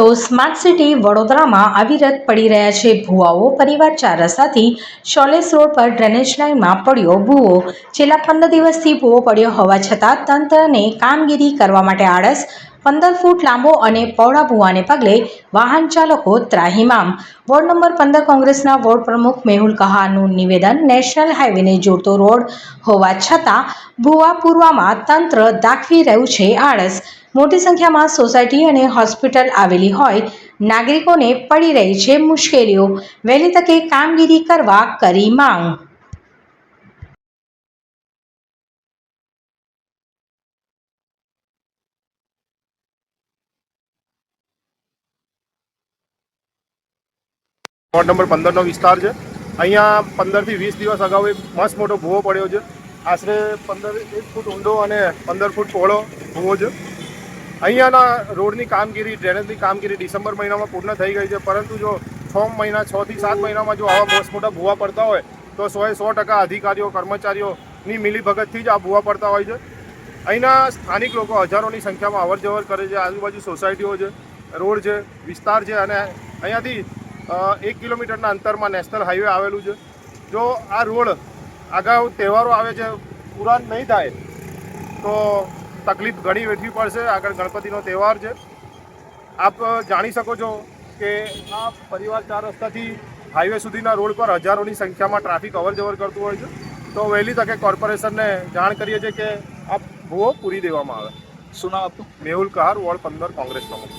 તો smart city વડોદરામાં અવિરત પડી રહ્યા છે. ભૂવાઓ પરિવાર ચાર રસ્તાથી શોલેસ રોડ પર ડ્રેનેજ લાઇનમાં પડ્યો ભૂવો. છેલ્લા પંદર દિવસથી ભૂવો પડ્યો હોવા છતાં તંત્રને કામગીરી કરવા માટે આળસ, પંદર ફૂટ લાંબો અને પહોળા ભૂવાને પગલે વાહન ચાલકો ત્રાહિમામ વોર્ડ નંબર પંદર કોંગ્રેસના વોર્ડ પ્રમુખ મેહુલ કહાનું નિવેદન નેશનલ હાઈવેને જોડતો રોડ હોવા છતાં ભૂવા પૂરવામાં તંત્ર દાખવી રહ્યું છે આળસ. મોટી સંખ્યામાં સોસાયટી અને હોસ્પિટલ આવેલી હોય, નાગરિકોને પડી રહી છે મુશ્કેલીઓ. વહેલી તકે કામગીરી કરવા કરી માંગ. વોર્ડ નંબર પંદરનો વિસ્તાર છે. અહીંયા પંદરથી વીસ દિવસ અગાઉ એક મસ્ત મોટો ભૂવો પડ્યો છે. આશરે પંદર એક ફૂટ ઊંડો અને પંદર ફૂટ પહોળો ભૂવો છે. અહીંયાના રોડની કામગીરી ડ્રેનેજની કામગીરી ડિસેમ્બર મહિનામાં પૂર્ણ થઈ ગઈ છે. પરંતુ જો છ મહિના, છ થી સાત મહિનામાં જો આવા મોટા ભૂવા પડતા હોય, તો સોએ સો ટકા અધિકારીઓ, કર્મચારીઓની મિલીભગતથી જ આ ભૂવા પડતા હોય છે. અહીંના સ્થાનિક લોકો હજારોની સંખ્યામાં અવર જવર કરે છે. આજુબાજુ સોસાયટીઓ છે, રોડ છે, વિસ્તાર છે અને અહીંયાથી એક કિલોમીટરના અંતરમાં નેશનલ હાઈવે આવેલું છે. જો આ રોડ આગાઉ તહેવારો આવે છે પૂરા નહીં થાય, તો તકલીફ ઘણી વેઠવી પડશે. આગળ ગણપતિનો તહેવાર છે. આપ જાણી શકો છો કે આ પરિવાર ચાર રસ્તાથી હાઈવે સુધીના રોડ પર હજારોની સંખ્યામાં ટ્રાફિક અવર જવર કરતું હોય છે. તો વહેલી તકે કોર્પોરેશનને જાણ કરીએ છીએ કે આ ભૂવો પૂરી દેવામાં આવે. શું નામ આપનું? મેહુલ કહાર, વોર્ડ પંદર, કોંગ્રેસ પ્રમુખ.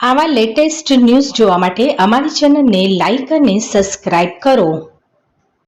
આવા લેટેસ્ટ ન્યૂઝ જોવા માટે અમારી ચેનલને લાઇક અને સબસ્ક્રાઇબ કરો.